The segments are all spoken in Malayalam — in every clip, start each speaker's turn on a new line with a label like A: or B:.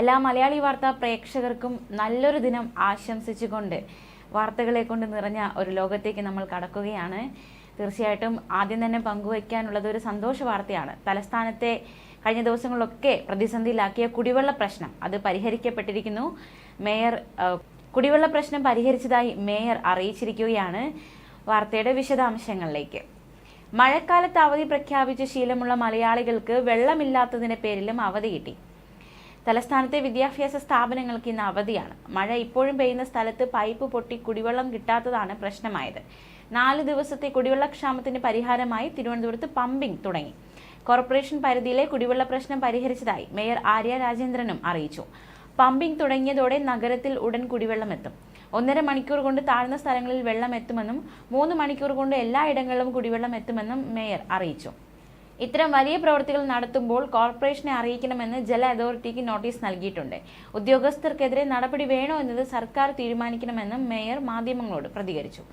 A: എല്ലാ മലയാളി വാർത്താ പ്രേക്ഷകർക്കും നല്ലൊരു ദിനം ആശംസിച്ചുകൊണ്ട് വാർത്തകളെ കൊണ്ട് നിറഞ്ഞ ഒരു ലോകത്തേക്ക് നമ്മൾ കടക്കുകയാണ്. തീർച്ചയായിട്ടും ആദ്യം തന്നെ പങ്കുവയ്ക്കാനുള്ളത് ഒരു സന്തോഷ വാർത്തയാണ്. തലസ്ഥാനത്തെ കഴിഞ്ഞ ദിവസങ്ങളിലൊക്കെ പ്രതിസന്ധിയിലാക്കിയ കുടിവെള്ള പ്രശ്നം അത് പരിഹരിക്കപ്പെട്ടിരിക്കുന്നു. മേയർ കുടിവെള്ള പ്രശ്നം പരിഹരിച്ചതായി മേയർ അറിയിച്ചിരിക്കുകയാണ് വാർത്തയുടെ വിശദാംശങ്ങളിലേക്ക്. മഴക്കാലത്ത് അവധി പ്രഖ്യാപിച്ച ശീലമുള്ള മലയാളികൾക്ക് വെള്ളമില്ലാത്തതിന്റെ പേരിലും അവധി കിട്ടി. തലസ്ഥാനത്തെ വിദ്യാഭ്യാസ സ്ഥാപനങ്ങൾക്ക് ഇന്ന് അവധിയാണ്. മഴ ഇപ്പോഴും പെയ്യുന്ന സ്ഥലത്ത് പൈപ്പ് പൊട്ടി കുടിവെള്ളം കിട്ടാത്തതാണ് പ്രശ്നമായത്. നാല് ദിവസത്തെ കുടിവെള്ളക്ഷാമത്തിന് പരിഹാരമായി തിരുവനന്തപുരത്ത് പമ്പിംഗ് തുടങ്ങി. കോർപ്പറേഷൻ പരിധിയിലെ കുടിവെള്ള പ്രശ്നം പരിഹരിച്ചതായി മേയർ ആര്യ രാജേന്ദ്രനും അറിയിച്ചു. പമ്പിംഗ് തുടങ്ങിയതോടെ നഗരത്തിൽ ഉടൻ കുടിവെള്ളം എത്തും. ഒന്നര മണിക്കൂർ കൊണ്ട് താഴ്ന്ന സ്ഥലങ്ങളിൽ വെള്ളം എത്തുമെന്നും മൂന്ന് മണിക്കൂർ കൊണ്ട് എല്ലായിടങ്ങളിലും കുടിവെള്ളം എത്തുമെന്നും മേയർ അറിയിച്ചു. ഇത്തരം വലിയ പ്രവൃത്തികൾ നടത്തുമ്പോൾ കോർപ്പറേഷനെ അറിയിക്കണമെന്ന് ജല അതോറിറ്റിക്ക് നോട്ടീസ് നൽകിയിട്ടുണ്ട്. ഉദ്യോഗസ്ഥർക്കെതിരെ നടപടി വേണോ എന്നത് സർക്കാർ തീരുമാനിക്കണമെന്നും മേയർ മാധ്യമങ്ങളോട് പ്രതികരിച്ചു.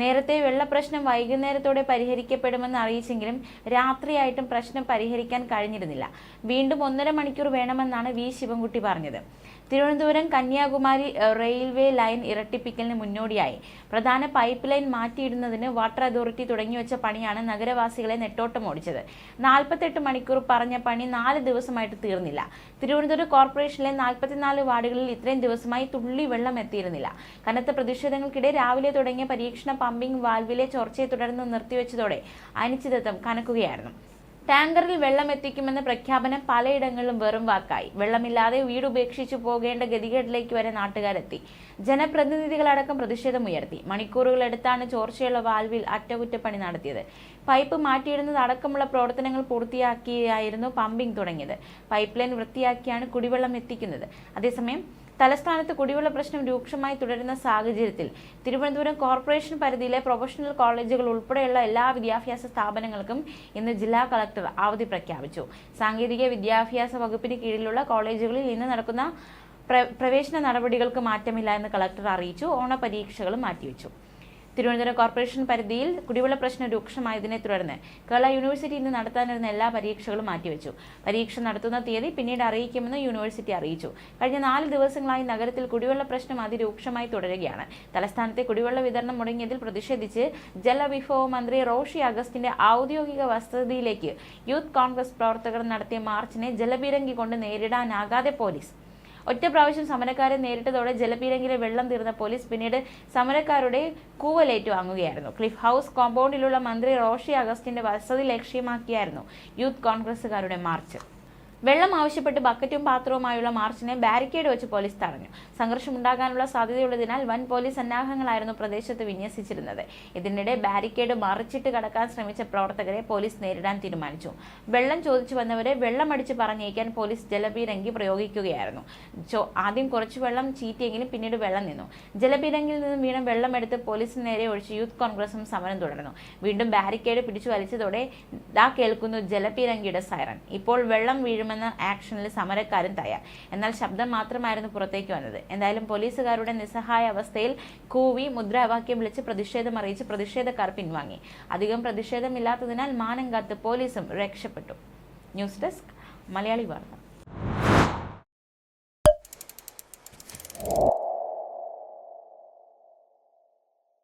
A: നേരത്തെ വെള്ളപ്രശ്നം വൈകുന്നേരത്തോടെ പരിഹരിക്കപ്പെടുമെന്ന് അറിയിച്ചെങ്കിലും രാത്രിയായിട്ടും പ്രശ്നം പരിഹരിക്കാൻ കഴിഞ്ഞിരുന്നില്ല. വീണ്ടും ഒന്നര മണിക്കൂർ വേണമെന്നാണ് വി. ശിവൻകുട്ടി പറഞ്ഞത്. തിരുവനന്തപുരം കന്യാകുമാരി റെയിൽവേ ലൈൻ ഇരട്ടിപ്പിക്കലിന് മുന്നോടിയായി. പ്രധാന പൈപ്പ് ലൈൻ മാറ്റിയിടുന്നതിന് വാട്ടർ അതോറിറ്റി തുടങ്ങിവെച്ച പണിയാണ് നഗരവാസികളെ നെട്ടോട്ടം ഓടിച്ചത്. നാൽപ്പത്തെട്ട് മണിക്കൂർ പറഞ്ഞ പണി നാല് ദിവസമായിട്ട് തീർന്നില്ല. തിരുവനന്തപുരം കോർപ്പറേഷനിലെ നാൽപ്പത്തിനാല് വാർഡുകളിൽ ഇത്രയും ദിവസമായി തുള്ളി വെള്ളം എത്തിയിരുന്നില്ല. കനത്ത പ്രതിഷേധങ്ങൾക്കിടെ രാവിലെ തുടങ്ങിയ പരീക്ഷണ പമ്പിംഗ് വാൽവിലെ ചോർച്ചയെ തുടർന്ന് നിർത്തിവെച്ചതോടെ അനിശ്ചിതത്വം കനക്കുകയായിരുന്നു. ടാങ്കറിൽ വെള്ളം എത്തിക്കുമെന്ന പ്രഖ്യാപനം പലയിടങ്ങളിലും വെറും വാക്കായി. വെള്ളമില്ലാതെ വീട് ഉപേക്ഷിച്ചു പോകേണ്ട ഗതികേടിലേക്ക് വരെ നാട്ടുകാരെത്തി. ജനപ്രതിനിധികളടക്കം പ്രതിഷേധമുയർത്തി മണിക്കൂറുകളെടുത്താണ് ചോർച്ചയുള്ള വാൽവിൽ അറ്റകുറ്റപ്പണി നടത്തിയത്. പൈപ്പ് മാറ്റിയിടുന്നത് അടക്കമുള്ള പ്രവർത്തനങ്ങൾ പൂർത്തിയാക്കിയായിരുന്നു പമ്പിംഗ് തുടങ്ങിയത്. പൈപ്പ് ലൈൻ വൃത്തിയാക്കിയാണ് കുടിവെള്ളം എത്തിക്കുന്നത്. അതേസമയം തലസ്ഥാനത്ത് കുടിവെള്ള പ്രശ്നം രൂക്ഷമായി തുടരുന്ന സാഹചര്യത്തിൽ തിരുവനന്തപുരം കോർപ്പറേഷൻ പരിധിയിലെ പ്രൊഫഷണൽ കോളേജുകൾ ഉൾപ്പെടെയുള്ള എല്ലാ വിദ്യാഭ്യാസ സ്ഥാപനങ്ങൾക്കും ഇന്ന് ജില്ലാ കളക്ടർ അവധി പ്രഖ്യാപിച്ചു. സാങ്കേതിക വിദ്യാഭ്യാസ വകുപ്പിന് കീഴിലുള്ള കോളേജുകളിൽ ഇന്ന് നടക്കുന്ന പ്ര- പ്രവേശന നടപടികൾക്ക് മാറ്റമില്ല എന്ന് കളക്ടർ അറിയിച്ചു. ഓണപരീക്ഷകളും മാറ്റിവെച്ചു. തിരുവനന്തപുരം കോർപ്പറേഷൻ പരിധിയിൽ കുടിവെള്ള പ്രശ്നം രൂക്ഷമായതിനെ തുടർന്ന് കേരള യൂണിവേഴ്സിറ്റി ഇന്ന് നടത്താനിരുന്ന എല്ലാ പരീക്ഷകളും മാറ്റിവെച്ചു. പരീക്ഷ നടത്തുന്ന തീയതി പിന്നീട് അറിയിക്കുമെന്ന് യൂണിവേഴ്സിറ്റി അറിയിച്ചു. കഴിഞ്ഞ നാല് ദിവസങ്ങളായി നഗരത്തിൽ കുടിവെള്ള പ്രശ്നം അതിരൂക്ഷമായി തുടരുകയാണ്. തലസ്ഥാനത്തെ കുടിവെള്ള വിതരണം മുടങ്ങിയതിൽ പ്രതിഷേധിച്ച് ജലവിഭവ മന്ത്രി റോഷി അഗസ്റ്റിന്റെ ഔദ്യോഗിക വസതിയിലേക്ക് യൂത്ത് കോൺഗ്രസ് പ്രവർത്തകർ നടത്തിയ മാർച്ചിനെ ജലബീരങ്കി കൊണ്ട് നേരിടാനാകാതെ പോലീസ് ഒറ്റ പ്രാവശ്യം സമരക്കാരെ നേരിട്ടതോടെ ജലപീരങ്കിലെ വെള്ളം തീർന്ന പോലീസ് പിന്നീട് സമരക്കാരുടെ കൂവലേറ്റ് വാങ്ങുകയായിരുന്നു. ക്ലിഫ് ഹൗസ് കോമ്പൗണ്ടിലുള്ള മന്ത്രി റോഷി അഗസ്റ്റിന്റെ വസതി ലക്ഷ്യമാക്കിയായിരുന്നു യൂത്ത് കോൺഗ്രസുകാരുടെ മാർച്ച്. വെള്ളം ആവശ്യപ്പെട്ട് ബക്കറ്റും പാത്രവുമായുള്ള മാർച്ചിനെ ബാരിക്കേഡ് വെച്ച് പോലീസ് തടഞ്ഞു. സംഘർഷമുണ്ടാകാനുള്ള സാധ്യതയുള്ളതിനാൽ വൻ പോലീസ് സന്നാഹങ്ങളായിരുന്നു പ്രദേശത്ത് വിന്യസിച്ചിരുന്നത്. ഇതിനിടെ ബാരിക്കേഡ് മറിച്ചിട്ട് കടക്കാൻ ശ്രമിച്ച പ്രവർത്തകരെ പോലീസ് നേരിടാൻ തീരുമാനിച്ചു. വെള്ളം ചോദിച്ചു വന്നവരെ വെള്ളമടിച്ച് പറഞ്ഞേക്കാൻ പോലീസ് ജലപീരങ്കി പ്രയോഗിക്കുകയായിരുന്നു. ആദ്യം കുറച്ച് വെള്ളം ചീറ്റിയെങ്കിലും പിന്നീട് വെള്ളം നിന്നു. ജലപീരങ്കിയിൽ വീണ്ടും വീണ വെള്ളമെടുത്ത് പോലീസിന് നേരെ ഒഴിച്ച് യൂത്ത് കോൺഗ്രസും സമരം തുടർന്നു. വീണ്ടും ബാരിക്കേഡ് പിടിച്ചു വലിച്ചതോടെ ദാ കേൾക്കുന്നു ജലപീരങ്കിയുടെ സൈറൺ. ഇപ്പോൾ വെള്ളം വീഴുമെന്ന ആക്ഷനിൽ സമരക്കാരും തയ്യാർ. എന്നാൽ ശബ്ദം മാത്രമായിരുന്നു പുറത്തേക്ക് വന്നത്. എന്തായാലും പോലീസുകാരുടെ നിസ്സഹായ അവസ്ഥയിൽ കൂവി മുദ്രാവാക്യം വിളിച്ച് പ്രതിഷേധം അറിയിച്ച് പ്രതിഷേധക്കാർ പിൻവാങ്ങി. അധികം പ്രതിഷേധമില്ലാത്തതിനാൽ മാനം കാത്ത് പോലീസും രക്ഷപ്പെട്ടു. ന്യൂസ് ഡെസ്ക് മലയാളി വാർത്ത.